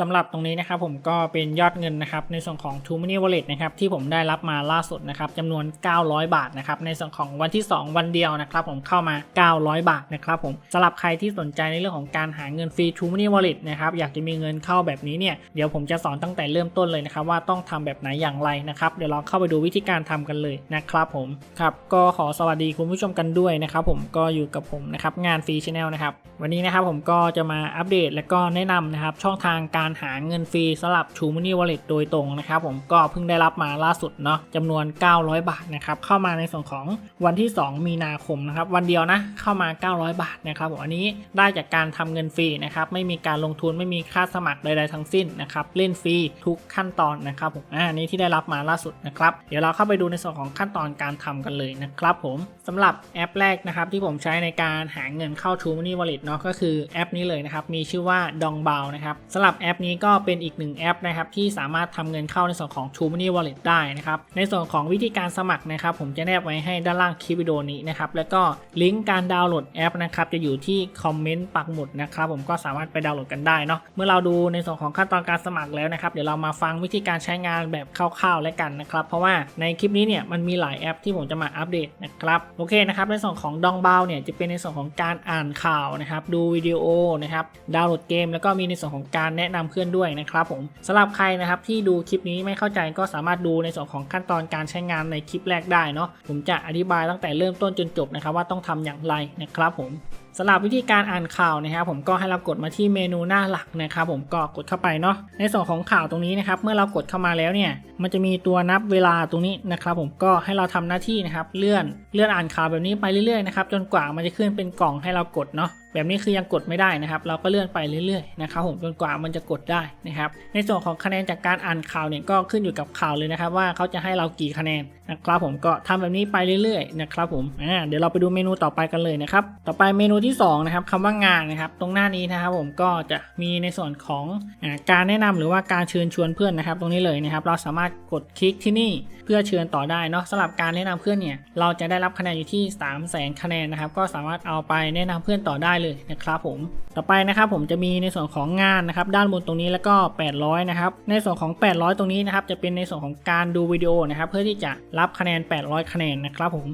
สำหรับตรงนี้นะครับผมก็เป็นยอดเงินนะครับในส่วนของ t o Money Wallet นะครับที่ผมได้รับมาล่าสุดนะครับจำนวน 900 บาทนะครับในส่วนของวันที่ 2 วันเดียวนะครับผมเข้ามา 900 บาทนะครับผมสำหรับใครที่สนใจในเรื่องของการหาเงินฟรี t o Money Wallet นะครับอยากจะมีเงินเข้าแบบนี้เนี่ยเดี๋ยวผมจะสอนตั้งแต่เริ่มต้นเลยนะครับว่าต้องทำแบบไหนอย่างไรนะครับเดี๋ยวเราเข้าไปดูวิธีการทำกันเลยนะครับผมครับก็ขอสวัสดีคุณผู้ชมกันด้วยนะครับผมก็อยู่กับผมนะครับงานฟรีชแนลนะครับวันนี้นะครับผมก็จะมาอัปเดตและก็แนะนำนะครับช่องทางการการหาเงินฟรีสำหรับ True Money Wallet โดยตรงนะครับผมก็เพิ่งได้รับมาล่าสุดเนาะจำนวน 900 บาทนะครับเข้ามาในส่วนของวันที่ 2 มีนาคมนะครับวันเดียวนะเข้ามา 900 บาทนะครับผมอันนี้ได้จากการทำเงินฟรีนะครับไม่มีการลงทุนไม่มีค่าสมัครใดๆทั้งสิ้นนะครับเล่นฟรีทุกขั้นตอนนะครับผมอ่าอันนี้ที่ได้รับมาล่าสุดนะครับเดี๋ยวเราเข้าไปดูในส่วนของขั้นตอนการทำกันเลยนะครับผมสำหรับแอปแรกนะครับที่ผมใช้ในการหาเงินเข้า True Money Wallet เนาะก็คือแอปนี้เลยนะครับมีชื่อว่าดองเบานะครับสำหรับแอปปนี้ก็เป็นอีกหนึ่งแอปนะครับที่สามารถทำเงินเข้าในส่วนของ True Money Wallet ได้นะครับในส่วนของวิธีการสมัครนะครับ ผมจะแนบไว้ให้ด้านล่างคลิปวิดีโอนี้นะครับแล้วก็ลิงก์การดาวน์โหลดแอปนะครับจะอยู่ที่คอมเมนต์ปักหมุดนะครับผมก็สามารถไปดาวน์โหลดกันได้เนาะเมื่อเราดูในส่วนของขั้นตอนการสมัครแล้วนะครับเดี๋ยวเรามาฟังวิธีการใช้งานแบบคร่าวๆแล้วกันนะครับเพราะว่าในคลิปนี้เนี่ยมันมีหลายแอปที่ผมจะมาอัปเดตนะครับโอเคนะครับในส่วนของดองเบาเนี่ยจะเป็นในส่วนของการอ่านข่าวนะครับดูวิดีโอนะครับดาวน์โหลดเกม แล้วก็มีในส่วนของการแนะนำเพื่อนด้วยนะครับผมสำหรับใครนะครับที่ดูคลิปนี้ไม่เข้าใจก็สามารถดูในส่วนของขั้นตอนการใช้งานในคลิปแรกได้เนาะผมจะอธิบายตั้งแต่เริ่มต้นจนจบนะครับว่าต้องทำอย่างไรนะครับผมสำหรับวิธีการอ่านข่าวนะครับผมก็ให้เรากดมาที่เมนูหน้าหลักนะครับผมก็กดเข้าไปเนาะในส่วนของข่าวตรงนี้นะครับเมื่อเรากดเข้ามาแล้วเนี่ยมันจะมีตัวนับเวลาตรงนี้นะครับผมก็ให้เราทำหน้าที่นะครับเลื่อนเลื่อนอ่านข่าวแบบนี้ไปเรื่อยๆนะครับจนกว่ามันจะขึ้นเป็นกล่องให้เรากดเนาะ แบบนี้คือยังกดไม่ได้นะครับ เราก็เลื่อนไปเรื่อยๆนะครับผมจนกว่ามันจะกดได้นะครับ ในส่วนของคะแนนจากการอ่านข่าวเนี่ยก็ขึ้นอยู่กับข่าวเลยนะครับ ว่าเขาจะให้เรากี่คะแนนนะครับผมก็ทำแบบนี้ไปเรื่อยๆนะครับผมอ่าเดี๋ยวเราไปดูเมนูต่อไปกันเลยนะครับต่อไปเมนูที่สองนะครับคำว่างานนะครับ ตรงหน้านี้นะครับผมก็จะมีในส่วนของอการแนะนำหรือว่าการเชิญชวนเพื่อนนะครับ ตรงนี้เลยนะครับ เราสามารถกดคลิกที่นี่เพื่อเชิญต่อได้เนาะสำหรับการแนะนำเพื่อนเนี่ยเราจะได้รับคะแนนอยู่ที่ 3 0 0แสนคะแนนนะครับก็สามารถเอาไปแนะนำเพื่อนต่อได้เลยนะครับผม ต่อไปนะครับผมจะมีในส่วนของงานนะครับด้านบนตรงนี้แล้วก็ 800 นะครับ ในส่วนของ 800 ตรงนี้นะครับจะเป็นในส่วนของการดูวิดีโอนะครับเพื่อที่จะรับคะแนน 800 คะแนนนะครับผม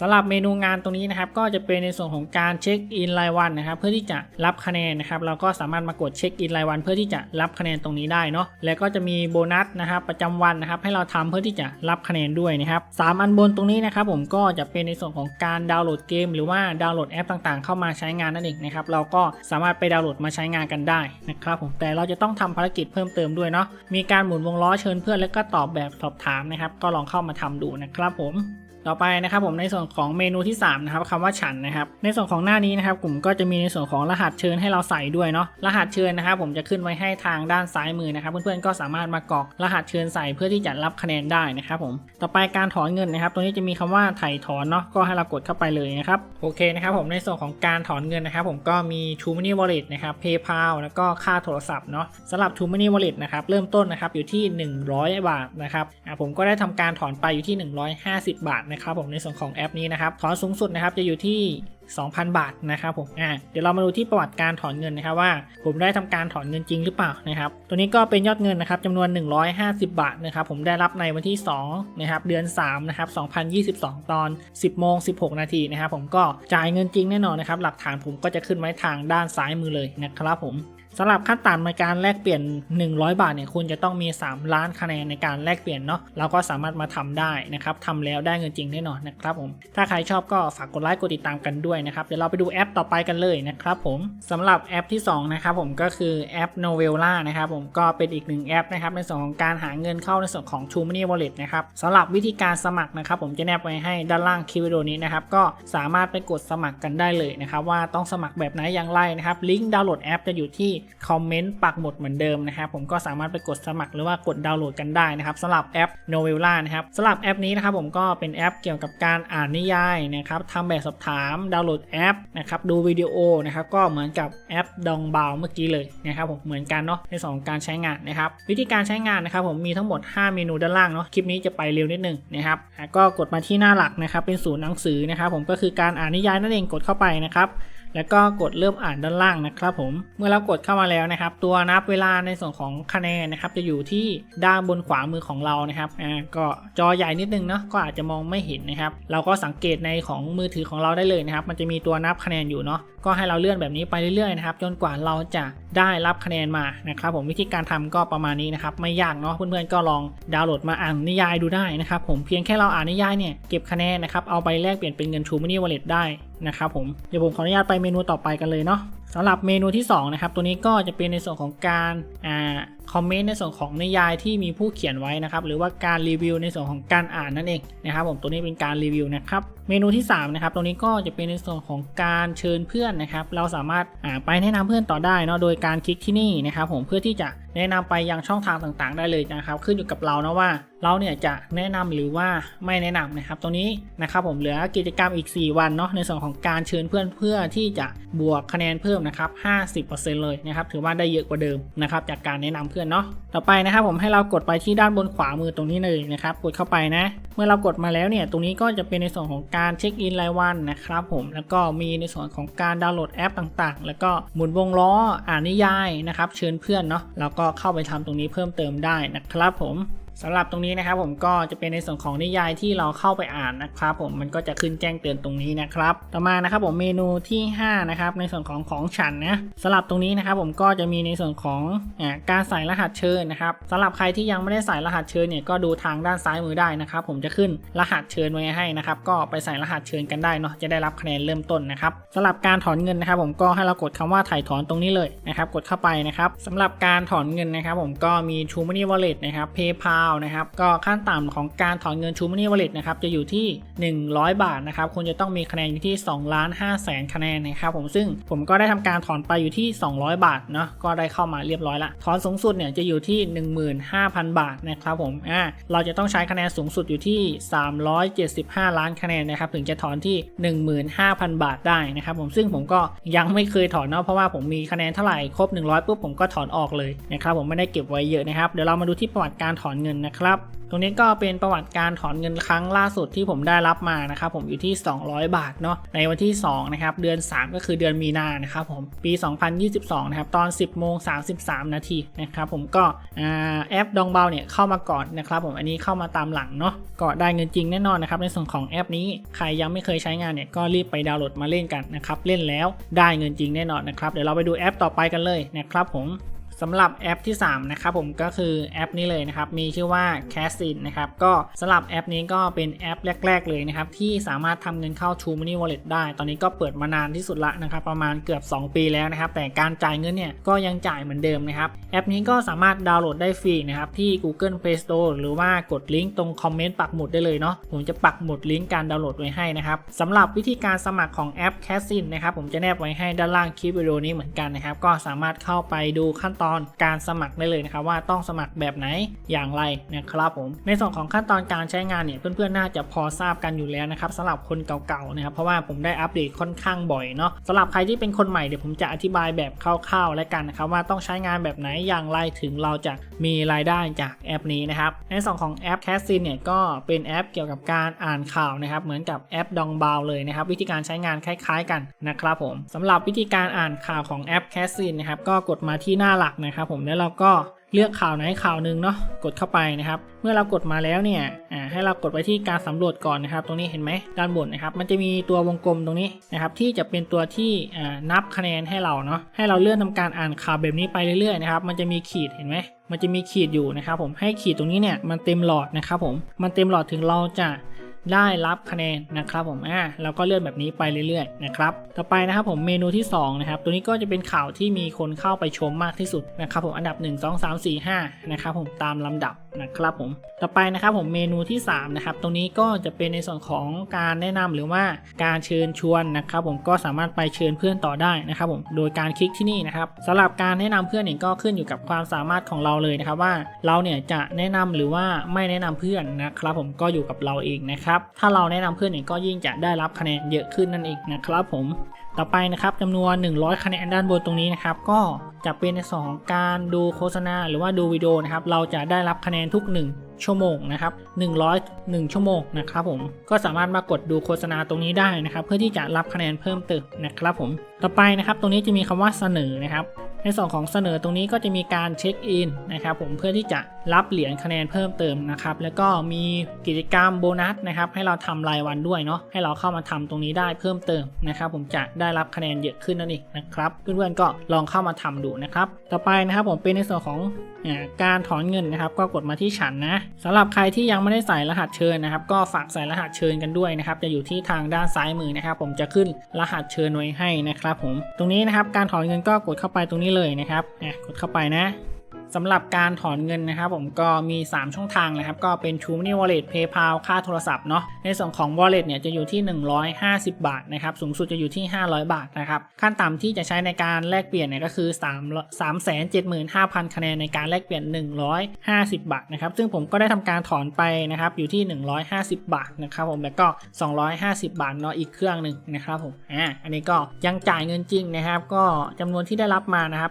สำหรับเมนูงานตรงนี้นะครับก็จะเป็นในส่วนของการเช็คอินรายวันนะครับเพื่อที่จะรับคะแนนนะครับเราก็สามารถมากดเช็คอินรายวัน เพื่อที่จะรับคะแนนตรงนี้ได้เนาะแล้วก็จะมีโบนัสนะครับประจำวันนะครับให้เราทำเพื่อที่จะรับคะแนนด้วยนะครับสามอันบนตรงนี้นะครับผมก็จะเป็นในส่วนของการดาวน์โหลดเกม หรือว่าดาวน์โหลดแอปต่างๆ เข้ามาใช้งานนั่นเองนะครับเราก็สามารถไปดาวน์โหลดมาใช้งานกันได้นะครับผมแต่เราจะต้องทำภารกิจเพิ่มเติมด้วยเนาะมีการหมุนวงล้อเชิญเพื่อนแล้วก็ตอบแบบสอบถามนะครับก็ลองเข้ามาทำดูนะครับผม ต่อไปนะครับผมในส่วนของเมนูที่3นะครับคำว่าฉันนะครับในส่วนของหน้านี้นะครับกลุ่มก็จะมีในส่วนของรหัสเชิญให้เราใส่ด้วยเนาะรหัสเชิญนะครับผมจะขึ้นไว้ให้ทางด้านซ้ายมือนะครับ เพื่อนๆก็สามารถมากรอกรหัสเชิญใส่เพื่อที่จะรับคะแนนได้นะครับผมต่อไปการถอนเงินนะครับตรงนี้จะมีคำว่าไถ่ถอนเนาะก็ให้เรากดเข้าไปเลยนะครับโอเคนะครับผมในส่วนของการถอนเงินนะครับ ผมก็มี True Money Wallet นะครับ PayPal แล้วก็ค่าโทรศัพท์เนาะสำหรับ True Money Wallet นะครับเริ่มต้นนะครับอยู่ที่ 100 บาทนะครับอ่าผมก็ได้ทำการถอนไปอยู่ที่ 150 บาทนะครับผมในส่วนของแอปนี้นะครับถอนสูงสุดนะครับจะอยู่ที่ 2,000 บาทนะครับผมอ่าเดี๋ยวเรามาดูที่ประวัติการถอนเงินนะครับว่า ผมได้ทำการถอนเงินจริงหรือเปล่านะครับตัวนี้ก็เป็นยอดเงินนะครับจำนวน 150 บาทนะครับผมได้รับในวันที่2นะครับเดือน3นะครับ2022 ตอน 10โมง16 นาทีนะครับผมก็จ่ายเงินจริงแน่นอนนะครับหลักฐานผมก็จะขึ้นไว้ทางด้านซ้ายมือเลยนะครับผม สำหรับขั้นต่ำในการแลกเปลี่ยน 100 บาทเนี่ยคุณจะต้องมี 3 ล้านคะแนนในการแลกเปลี่ยนเนาะเราก็สามารถมาทำได้นะครับทำแล้วได้เงินจริงแน่นอนนะครับผมถ้าใครชอบก็ฝากกดไลค์กดติดตามกันด้วยนะครับเดี๋ยวเราไปดูแอปต่อไปกันเลยนะครับผมสำหรับแอปที่2นะครับผมก็คือแอป Novella นะครับผมก็เป็นอีกหนึ่งแอปนะครับในส่วนของการหาเงินเข้าในส่วนของ True Money Wallet นะครับสำหรับวิธีการสมัครนะครับผมจะแนบไว้ให้ด้านล่างคลิปวิดีโอนี้นะครับก็สามารถไปกดสมัครกันได้เลยนะครับว่าต้องสมัครแบบไหนอย่างไรนะครับลิงก์ดาวน์โหลดแอปจะอยู่ที่คอมเมนต์ปักหมุดเหมือนเดิมนะครับผมก็สามารถไปกดสมัครหรือว่ากดดาวน์โหลดกันได้นะครับสำหรับแอป Novella นะครับสำหรับแอปนี้นะครับผมก็เป็นแอปเกี่ยวกับการอ่านนิยายนะครับทำแบบสอบถามดาวน์โหลดแอปนะครับดูวิดีโอนะครับก็เหมือนกับแอปดองบาวเมื่อกี้เลยนะครับผมเหมือนกันเนาะในสองการใช้งานนะครับวิธีการใช้งานนะครับผมมีทั้งหมด 5 เมนูด้านล่างเนาะคลิปนี้จะไปเร็วนิดนึงนะครับก็กดมาที่หน้าหลักนะครับเป็นศูนย์หนังสือนะครับผมก็คือการอ่านนิยายนั่นเองกดเข้าไปนะครับ แล้วก็กดเริ่มอ่านด้านล่างนะครับผม เมื่อเรากดเข้ามาแล้วนะครับ ตัวนับเวลาในส่วนของคะแนนนะครับ จะอยู่ที่ด้านบนขวามือของเรานะครับ อ่า ก็จอใหญ่นิดนึงเนาะ ก็อาจจะมองไม่เห็นนะครับ เราก็สังเกตในของมือถือของเราได้เลยนะครับ มันจะมีตัวนับคะแนนอยู่เนาะ ก็ให้เราเลื่อนแบบนี้ไปเรื่อยๆนะครับจนกว่าเราจะได้รับคะแนนมานะครับผมวิธีการทำก็ประมาณนี้นะครับไม่ยากเนาะเพื่อนๆก็ลองดาวน์โหลดมาอ่านนิยายดูได้นะครับผมเพียงแค่เราอ่านนิยายเนี่ยเก็บคะแนนนะครับเอาไปแลกเปลี่ยนเป็นเงิน True Money Wallet ได้นะครับผมเดี๋ยวผมขออนุญาตไปเมนูต่อไปกันเลยเนาะ สำหรับเมนูที่สองนะครับตัวนี้ก็จะเป็นในส่วนของการอ่าคอมเมนต์ในส่วนของนิยายที่มีผู้เขียนไว้นะครับหรือว่าการรีวิวในส่วนของการอ่านนั่นเองนะครับผมตัวนี้เป็นการรีวิวนะครับเมนูที่3นะครับตรงนี้ก็จะเป็นในส่วนของการเชิญเพื่อนนะครับ เราสามารถไปแนะนำเพื่อนต่อได้เนาะโดยการคลิกที่นี่นะครับผมเพื่อที่จะ แนะนำไปยังช่องทางต่างๆ ได้เลยนะครับ ขึ้นอยู่กับเรานะว่า เราเนี่ยจะแนะนำหรือว่าไม่แนะนำนะครับตรงนี้นะครับผมเหลือกิจกรรมอีก 4 วันเนาะในส่วนของการเชิญเพื่อนเพื่อที่จะบวกคะแนนเพิ่มนะครับ50%เลยนะครับถือว่าได้เยอะกว่าเดิมนะครับจากการแนะนำเพื่อนเนาะต่อไปนะครับผมให้เรากดไปที่ด้านบนขวามือตรงนี้เลยนะครับกดเข้าไปนะ เมื่อเรากดมาแล้วเนี่ยตรงนี้ก็จะเป็นในส่วนของการเช็คอินรายวันนะครับผมแล้วก็มีในส่วนของการดาวน์โหลดแอปต่างๆ แล้วก็หมุนวงล้ออ่านนิยายนะครับเชิญเพื่อนเนาะแล้วก็เข้าไปทำตรงนี้เพิ่มเติมได้นะครับผม สำหรับตรงนี้นะครับผมก็จะเป็นในส่วนของนิยายที่เราเข้าไปอ่านนะครับผมมันก็จะขึ้นแจ้งเตือนตรงนี้นะครับ ต่อมานะครับผมเมนูที่ 5 นะครับในส่วนของของฉันนะสำหรับตรงนี้นะครับผมก็จะมีในส่วนของอการใส่รหัสเชิญนะครับสำหรับใครที่ยังไม่ได้ใส่รหัสเชิญเนี่ยก็ดูทางด้านซ้ายมือได้นะครับผมจะขึ้นรหัสเชิญไว้ให้นะครับก็ไปใส่รหัสเชิญกันได้เนาะจะได้รับคะแนนเริ่มต้นนะครับสำหรับการถอนเงินนะครับผมก็ให้เรากดคำว่าถ่ายถอนตรงนี้เลยนะครับกดเข้าไปนะครับสำหรับการถอนเงินนะครับผมก็มี True Money Wallet นะครับ PayPal นะครับ ก็ขั้นต่ำของการถอนเงิน True Money Wallet นะครับ จะอยู่ที่ 100 บาทนะครับ คุณจะต้องมีคะแนนอยู่ที่2ล้าน5แสนคะแนนนะครับผม ซึ่งผมก็ได้ทำการถอนไปอยู่ที่ 200 บาทเนาะ ก็ได้เข้ามาเรียบร้อยละ ถอนสูงสุดเนี่ยจะอยู่ที่ 15,000 บาทนะครับผม อ่า เราจะต้องใช้คะแนนสูงสุดอยู่ที่ 375 ล้านคะแนนนะครับ ถึงจะถอนที่ 15,000 บาทได้นะครับผม ซึ่งผมก็ยังไม่เคยถอนเนาะ เพราะว่าผมมีคะแนนเท่าไหร่ครบ 100ปุ๊บผมก็ถอนออกเลยนะครับผมไม่ได้เก็บไว้เยอะนะครับ เดี๋ยวเรามาดูที่ประวัติการถอนเงินนะครับ ตรงนี้ก็เป็นประวัติการถอนเงินครั้งล่าสุดที่ผมได้รับมานะครับผมอยู่ที่ 200 บาทเนาะในวันที่2นะครับเดือน 3 ก็คือเดือนมีนานะครับผมปี 2022 นะครับตอน 10โมง33 นาทีนะครับผมก็แอปดองเบาเนี่ยเข้ามาก่อนนะครับผมอันนี้เข้ามาตามหลังเนาะก็ได้เงินจริงแน่นอนนะครับในส่วนของแอปนี้ใครยังไม่เคยใช้งานเนี่ยก็รีบไปดาวน์โหลดมาเล่นกันนะครับเล่นแล้วได้เงินจริงแน่นอนนะครับเดี๋ยวเราไปดูแอปต่อไปกันเลยนะครับผม สำหรับแอปที่ 3 นะครับผมก็คือแอปนี้เลยนะครับ มีชื่อว่า c a s i n นะครับ ก็สำหรับแอปนี้ก็เป็นแอปแรก ๆ เลยนะครับ ที่สามารถทำเงินเข้า True Money Wallet ได้ ตอนนี้ก็เปิดมานานที่สุดละนะครับ ประมาณเกือบ 2 ปีแล้วนะครับ แต่การจ่ายเงินเนี่ยก็ยังจ่ายเหมือนเดิมนะครับ แอปนี้ก็สามารถดาวน์โหลดได้ฟรีนะครับ ที่ Google Play Store หรือว่ากดลิงก์ตรงคอมเมนต์ปักหมุดได้เลยเนาะผมจะปักหมุดลิงก์การดาวน์โหลดไว้ให้นะครับสำหรับวิธีการสมัครของแอป c a s i n นะครับผมจะแนบไว้ให้ด้านล่างคลิปวิดีโอนี้เหมือนกันนะครับก็สามารถเข้าไปดูขั้นตอนอนการสมัครได้เลยนะครับว่าต้องสมัครแบบไหนอย่างไรนะครับผมในส่วนของขั้นตอนการใช้งานเนี่ยเพื่อนๆน่าจะพอทราบกันอยู่แล้วนะครับสำหรับคนเก่าๆนะครับเพราะว่าผมได้อัปเดตค่อนข้างบ่อยเนาะสำหรับใครที่เป็นคนใหม่เดี๋ยวผมจะอธิบายแบบคร่าวๆแล้วกันนะครับว่าต้องใช้งานแบบไหนอย่างไรถึงเราจะมีรายได้จากแอปนี้นะครับในส่วนของแอป c a s i n เนี่ยก็เป็นแอปเกี่ยวกับการอ่านข่าวนะครับเหมือนกับแอปดองบาวเลยนะครับวิธีการใช้งานคล้ายๆกันนะครับผมสำหรับวิธีการอ่านข่าวของแอป c a s i n นะครับก็กดมาที่หน้าหลักนะครับผมแล้วเราก็เลือกข่าวไหนข่าวหนึ่งเนาะกดเข้าไปนะครับ เมื่อเรากดมาแล้วเนี่ยอ่าให้เรากดไปที่การสำรวจก่อนนะครับ ตรงนี้เห็นไหมด้านบนนะครับ มันจะมีตัววงกลมตรงนี้นะครับ ที่จะเป็นตัวที่อ่านับคะแนนให้เราเนาะให้เราเลื่อนทำการอ่านข่าวแบบนี้ไปเรื่อยๆนะครับมันจะมีขีดเห็นไหมมันจะมีขีดอยู่นะครับผมให้ขีดตรงนี้เนี่ยมันเต็มหลอดนะครับผมมันเต็มหลอดถึงเราจะ ได้รับคะแนนนะครับผมอ่าเราก็เลื่อนแบบนี้ไปเรื่อยๆนะครับต่อไปนะครับผมเมนูที่2นะครับตัวนี้ก็จะเป็นข่าวที่มีคนเข้าไปชมมากที่สุดนะครับผมอันดับ 1 2 3 4 5นะครับผมตามลำดับ นะครับผมต่อไปนะครับผมเมนูที่3นะครับตรงนี้ก็จะเป็นในส่วนของการแนะนำหรือว่าการเชิญชวนนะครับผมก็สามารถไปเชิญเพื่อนต่อได้นะครับผมโดยการคลิกที่นี่นะครับสำหรับการแนะนำเพื่อนเนี่ยก็ขึ้นอยู่กับความสามารถของเราเลยนะครับว่าเราเนี่ยจะแนะนำหรือว่าไม่แนะนำเพื่อนนะครับผมก็อยู่กับเราเองนะครับถ้าเราแนะนำเพื่อนเนี่ยก็ยิ่งจะได้รับคะแนนเยอะขึ้นนั่นเองนะครับผม ต่อไปนะครับจำนวน 100 คะแนนด้านบนตรงนี้นะครับ ก็จะเป็นในส่วนของการดูโฆษณาหรือว่าดูวิดีโอนะครับ เราจะได้รับคะแนนทุก 1 ชั่วโมงนะครับ101ชั่วโมงนะครับผมก็สามารถมากดดูโฆษณาตรงนี้ได้นะครับ เพื่อที่จะรับคะแนนเพิ่มเติมนะครับผมต่อไปนะครับ ตรงนี้จะมีคำว่าเสนอนะครับ ในส่วนของเสนอตรงนี้ก็จะมีการเช็คอินนะครับผมเพื่อที่จะรับเหรียญคะแนนเพิ่มเติมนะครับแล้วก็มีกิจกรรมโบนัสนะครับให้เราทำรายวันด้วยเนาะให้เราเข้ามาทำตรงนี้ได้เพิ่มเติมนะครับผมจะได้รับคะแนนเยอะขึ้นนั่นเองนะครับเพื่อนๆก็ลองเข้ามาทำดูนะครับต่อไปนะครับผมเป็นในส่วนของการถอนเงินนะครับก็กดมาที่ฉันนะสำหรับใครที่ยังไม่ได้ใส่รหัสเชิญนะครับ ก็ฝากใส่รหัสเชิญกันด้วยนะครับจะอยู่ที่ทางด้านซ้ายมือนะครับ ผมจะขึ้นรหัสเชิญไว้ให้นะครับผมตรงนี้นะครับการถอนเงินก็กดเข้าไปตรงนี้เลยนะครับอะกดเข้าไปนะ สำหรับการถอนเงินนะครับผมก็มี 3 ช่องทางนะครับ ก็เป็น True Money Wallet PayPal ค่าโทรศัพท์เนาะในส่วนของ Wallet เนี่ยจะอยู่ที่ 150 บาทนะครับสูงสุดจะอยู่ที่ 500 บาทนะครับขั้นต่ำที่จะใช้ในการแลกเปลี่ยนเนี่ยก็คือ3 3 7 5 0 0 0 คะแนนในการแลกเปลี่ยน 150 บาทนะครับซึ่งผมก็ได้ทำการถอนไปนะครับอยู่ที่ 150 บาทนะครับผมแล้วก็ 250 บาทเนาะอีกเครื่องหนึ่งนะครับผมอ่าอันนี้ก็ยังจ่ายเงินจริงนะครับก็จำนวนที่ได้รับมานะครับ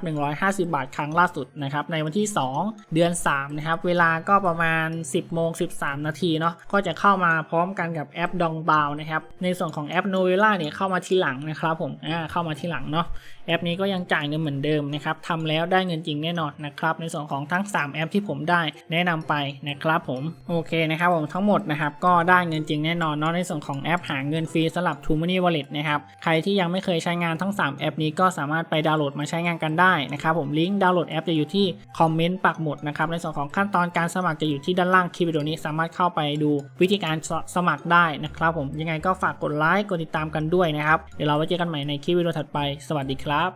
150 บาทครั้งล่าสุดนะครับในวันที่ 2 เดือน 3 นะครับ เวลาก็ประมาณ 10โมง13 นาทีเนาะก็จะเข้ามาพร้อมกันกับแอปดองบาวนะครับในส่วนของแอปโนเวล่าเนี่ยเข้ามาทีหลังนะครับผมอ่าเข้ามาทีหลังเนาะ แอปนี้ก็ยังจ่ายเงินเหมือนเดิมนะครับทำแล้วได้เงินจริงแน่นอนนะครับในส่วนของทั้ง 3 แอปที่ผมได้แนะนำไปนะครับผมโอเคนะครับผมทั้งหมดนะครับก็ได้เงินจริงแน่นอนเนาะในส่วนของแอปหาเงินฟรีสำหรับ True Money Wallet นะครับใครที่ยังไม่เคยใช้งานทั้ง 3 แอปนี้ก็สามารถไปดาวน์โหลดมาใช้งานกันได้นะครับผมลิงก์ดาวน์โหลดแอปจะอยู่ที่คอมเมนต์ปักหมุดนะครับในส่วนของขั้นตอนการสมัครจะอยู่ที่ด้านล่างคลิปวิดีโอนี้สามารถเข้าไปดูวิธีการสสมัครได้นะครับผมยังไงก็ฝากกดไลค์กดติดตามกันด้วยนะครับเดี๋ยวเราไว้เจอกันใหม่ในคลิปวิดีโอถัดไปสวัสดีครับ